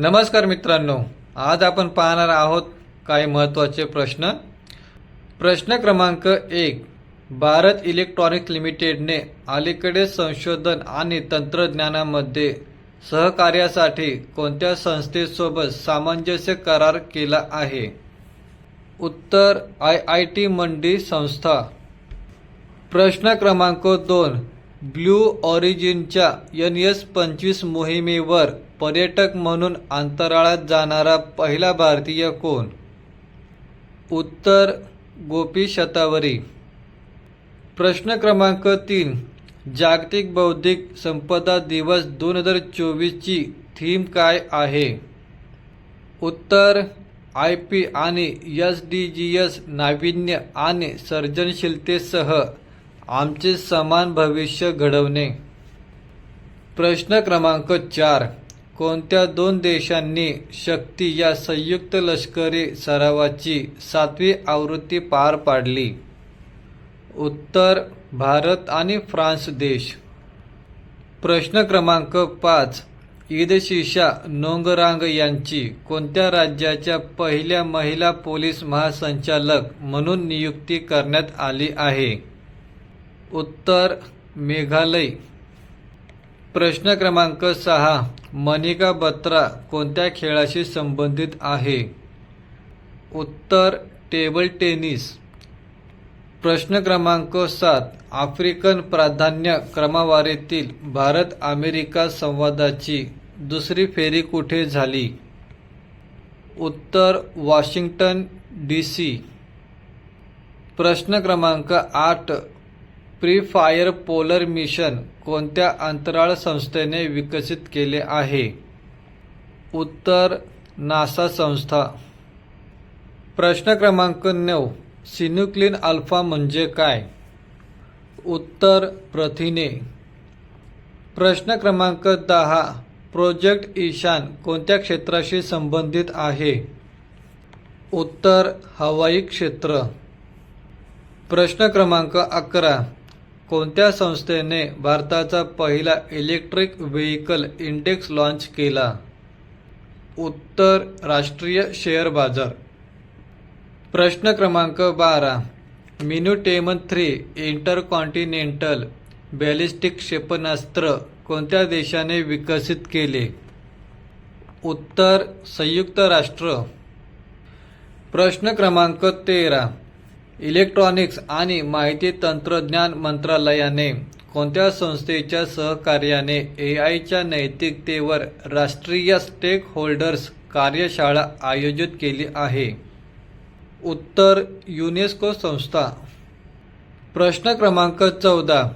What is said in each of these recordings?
नमस्कार मित्रांनो आज आपण पाहणार आहोत काही महत्त्वाचे प्रश्न. प्रश्न क्रमांक एक भारत इलेक्ट्रॉनिक्स लिमिटेडने अलीकडे संशोधन आणि तंत्रज्ञानामध्ये सहकार्यासाठी कोणत्या संस्थेसोबत सामंजस्य करार केला आहे? उत्तर आय आय टी मंडी संस्था. प्रश्न क्रमांक दोन ब्ल्यू ऑरिजिनच्या यन एस पंचवीस मोहिमेवर पर्यटक म्हणून अंतराळात जाणारा पहिला भारतीय कोण? उत्तर गोपी शतावरी. प्रश्न क्रमांक तीन. जागतिक बौद्धिक संपदा दिवस दोन हजार चोवीसची थीम काय आहे? उत्तर आय पी आणि एस डी जी एस नाविन्य आणि सर्जनशीलतेसह आमचे समान भविष्य घडवणे. प्रश्न क्रमांक चार. कोणत्या दोन देशांनी शक्ती या संयुक्त लष्करी सरावाची सातवी आवृत्ती पार पाडली? उत्तर भारत आणि फ्रान्स देश. प्रश्न क्रमांक पाच. ईदशिषा नोंगरांग यांची कोणत्या राज्याच्या पहिल्या महिला पोलीस महासंचालक म्हणून नियुक्ती करण्यात आली आहे? उत्तर मेघालय. प्रश्न क्रमांक सहा. मनिका बत्रा कोणत्या खेळाशी संबंधित आहे? उत्तर टेबल टेनिस. प्रश्न क्रमांक सात. आफ्रिकन प्राधान्य क्रमवारीतील भारत अमेरिका संवादाची दुसरी फेरी कुठे झाली? उत्तर वॉशिंग्टन डी सी. प्रश्न क्रमांक आठ. प्री फायर पोलर मिशन कोणत्या अंतराळ संस्थेने विकसित केले आहे? उत्तर नासा संस्था. प्रश्न क्रमांक नऊ. सिन्युक्लिन अल्फा म्हणजे काय? उत्तर प्रथिने. प्रश्न क्रमांक दहा. प्रोजेक्ट ईशान कोणत्या क्षेत्राशी संबंधित आहे? उत्तर हवाई क्षेत्र. प्रश्न क्रमांक अकरा. कोणत्या संस्थेने भारताचा पहिला इलेक्ट्रिक व्हेकल इंडेक्स लॉन्च केला? उत्तर राष्ट्रीय शेअर बाजार. प्रश्न क्रमांक बारा. मिन्युटेमन थ्री इंटरकॉन्टिनेंटल बॅलिस्टिक क्षेपणास्त्र कोणत्या देशाने विकसित केले? उत्तर संयुक्त राष्ट्र. प्रश्न क्रमांक तेरा. इलेक्ट्रॉनिक्स आणि माहिती तंत्रज्ञान मंत्रालयाने कोणत्या संस्थेच्या सहकार्याने ए आयच्या नैतिकतेवर राष्ट्रीय स्टेक होल्डर्स कार्यशाळा आयोजित केली आहे? उत्तर युनेस्को संस्था. प्रश्न क्रमांक चौदा.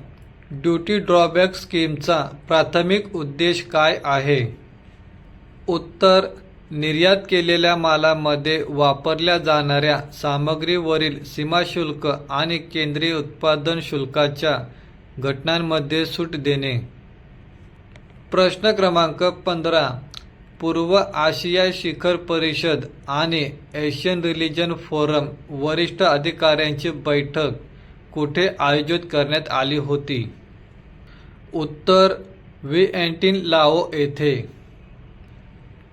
ड्युटी ड्रॉबॅक स्कीमचा प्राथमिक उद्देश काय आहे? उत्तर निर्यात केलेल्या मालामध्ये वापरल्या जाणाऱ्या सामग्रीवरील सीमाशुल्क आणि केंद्रीय उत्पादन शुल्काच्या घटनांमध्ये सूट देणे. प्रश्न क्रमांक पंधरा. पूर्व आशिया शिखर परिषद आणि एशियन रिलिजन फोरम वरिष्ठ अधिकाऱ्यांची बैठक कुठे आयोजित करण्यात आली होती? उत्तर विएंटिन लाओ येथे.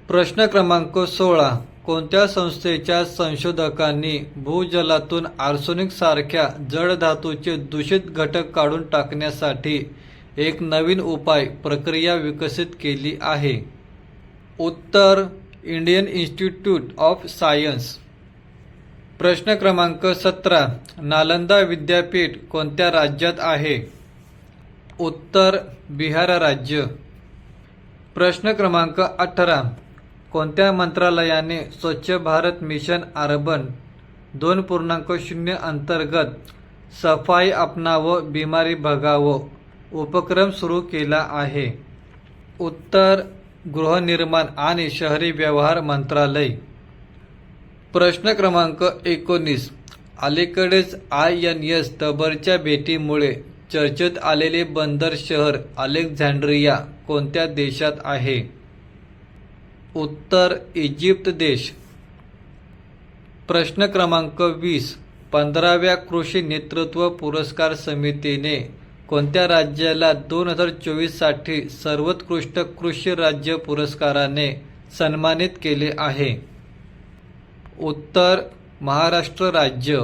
प्रश्न क्रमांक सोळा. कोणत्या संस्थेच्या संशोधकांनी भूजलातून आर्सोनिक सारख्या जड धातूचे दूषित घटक काढून टाकण्यासाठी एक नवीन उपाय प्रक्रिया विकसित केली आहे? उत्तर इंडियन इन्स्टिट्यूट ऑफ सायन्स. प्रश्न क्रमांक सतरा. नालंदा विद्यापीठ कोणत्या राज्यात आहे? उत्तर बिहार राज्य. प्रश्न क्रमांक अठरा. कोणत्या मंत्रालयाने स्वच्छ भारत मिशन अर्बन दोन पूर्णांक शून्य अंतर्गत सफाई अपनावं बिमारी भगावं उपक्रम सुरू केला आहे? उत्तर गृहनिर्माण आणि शहरी व्यवहार मंत्रालय. प्रश्न क्रमांक एकोणीस. अलीकडेच आय एन एस तबरच्या भेटीमुळे चर्चेत आलेले बंदर शहर अलेक्झांड्रिया कोणत्या देशात आहे? उत्तर इजिप्त देश. प्रश्न क्रमांक वीस. पंधराव्या कृषी नेतृत्व पुरस्कार समितीने कोणत्या राज्याला दोन हजार चोवीससाठी सर्वोत्कृष्ट कृषी राज्य पुरस्काराने सन्मानित केले आहे? उत्तर महाराष्ट्र राज्य.